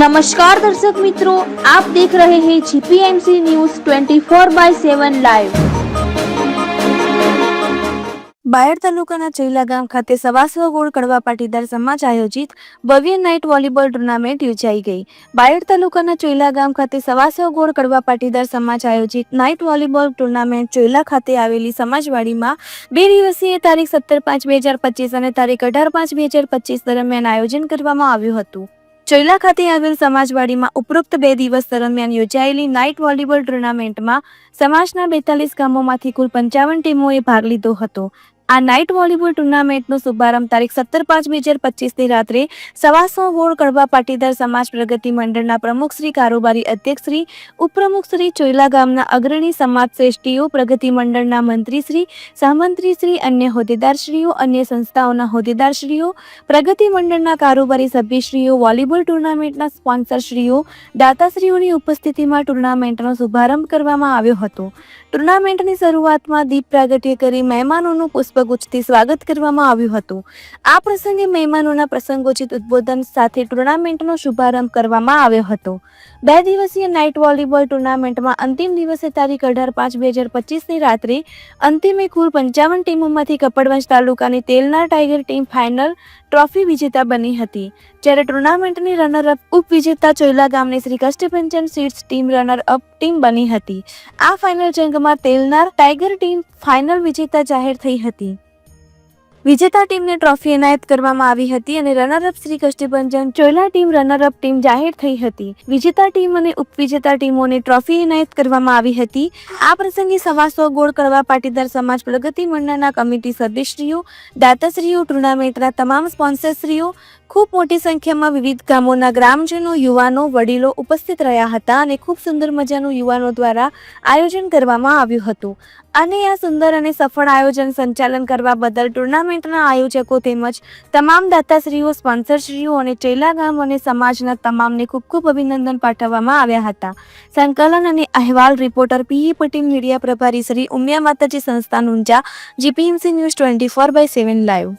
નમસ્કાર દર્શક મિત્રો, આપ દેખ રહે હે GPMC news 24 by 7 live Bayad તાલુકાના ચૈલા ગામ ખાતે સવાસો ગોળ કડવા પાટીદાર સમાજ આયોજિત ભવ્ય નાઇટ વોલીબોલ ટુર્નામેન્ટ યોજાઈ ગઈ. બાયડ તાલુકાના ચોઈલા ગામ ખાતે સવાસો ગોળ કડવા પાટીદાર સમાજ આયોજિત નાઇટ વોલીબોલ ટુર્નામેન્ટ ચોઈલા ખાતે આવેલી સમાજવાડીમાં બે દિવસીય તારીખ સત્તર પાંચ બે હજાર પચીસ અને તારીખ અઢાર પાંચ બે હજાર પચીસ દરમિયાન આયોજન કરવામાં આવ્યું હતું. ચોઈલા ખાતે આવેલ સમાજવાડીમાં ઉપરોક્ત બે દિવસ દરમિયાન યોજાયેલી નાઇટ વોલીબોલ ટુર્નામેન્ટમાં સમાજના બેતાલીસ ગામોમાંથી કુલ પંચાવન ટીમોએ ભાગ લીધો હતો. આ નાઇટ વોલીબોલ ટુર્નામેન્ટનો શુભારંભ તારીખ સત્તર પાંચ બે હજાર પચીસની રાત્રે સવાસો ગોળ કડવા પાટીદાર સમાજ પ્રગતિ મંડળના પ્રમુખ શ્રી કારોબારી અધ્યક્ષ શ્રી, ઉપપ્રમુખ શ્રી ચોઈલા ગામના અગ્રણી સમાજ શ્રેષ્ઠીઓ, પ્રગતિ મંડળના મંત્રી શ્રી, સહમંત્રી શ્રી, અન્ય હોદ્દેદારશ્રીઓ, અન્ય સંસ્થાઓના હોદ્દેદારશ્રીઓ, પ્રગતિ મંડળના કારોબારી સભ્યશ્રીઓ, વોલીબોલ ટુર્નામેન્ટના સ્પોન્સરશ્રીઓ, દાતાશ્રીઓની ઉપસ્થિતિમાં ટુર્નામેન્ટનો શુભારંભ કરવામાં આવ્યો હતો. ટુર્નામેન્ટની શરૂઆતમાં દીપ પ્રાગટ્ય કરી મહેમાનોનું પુષ્પગુચ્છથી સ્વાગત કરવામાં આવ્યું હતું. આ પ્રસંગે મહેમાનોના પ્રસંગોચિત ઉદ્બોધન સાથે ટુર્નામેન્ટનો શુભારંભ કરવામાં આવ્યો હતો. બે દિવસીય નાઇટ વોલીબોલ ટુર્નામેન્ટમાં અંતિમ દિવસે તારીખ અઢાર પાંચ બે હજાર પચીસની રાત્રે અંતિમે કુલ પંચાવન ટીમોમાંથી કપડવંજ તાલુકાની તેલના ટાઈગર ટીમ ફાઇનલ ટ્રોફી વિજેતા બની હતી. જ્યારે ટુર્નામેન્ટની રનરઅપ ઉપવિજેતા ચોયલા ગામની Shri Kashtbhanjan seeds team runner up team બની હતી. આ ફાઇનલ જંગમાં તેલનાર ટાઈગર ટીમ ફાઇનલ વિજેતા જાહેર થઈ હતી. વિજેતા ટીમને ટ્રોફી એનાયત કરવામાં આવી હતી અને runner up Shri Kashtbhanjan Choyla team runner up team જાહેર થઈ હતી. વિજેતા ટીમ અને ઉપવિજેતા ટીમોને ટ્રોફી એનાયત કરવામાં આવી હતી. આ પ્રસંગે સવાસો ગોળ કરવા પાટીદાર સમાજ પ્રગતિ મંડળના કમિટી સદસ્યશ્રીઓ, દાતાશ્રીઓ, ટુર્નામેન્ટના તમામ સ્પોન્સરશ્રીઓ ખૂબ મોટી સંખ્યામાં વિવિધ ગામોના ગ્રામજનો, યુવાનો, વડીલો ઉપસ્થિત રહ્યા હતા અને ખૂબ સુંદર મજાનું યુવાનો દ્વારા આયોજન કરવામાં આવ્યું હતું. અને આ સુંદર અને સફળ આયોજન સંચાલન કરવા બદલ ટુર્નામેન્ટના આયોજકો તેમજ તમામ દાતાશ્રીઓ, સ્પોન્સરશ્રીઓ અને ચેલા ગામ અને સમાજના તમામને ખૂબ ખૂબ અભિનંદન પાઠવવામાં આવ્યા હતા. સંકલન અને અહેવાલ રિપોર્ટર પીઈ પટેલ, મીડિયા પ્રભારી શ્રી ઉમિયા માતાજી, સંસ્થા નુંજા, GPMC news twenty four by seven live.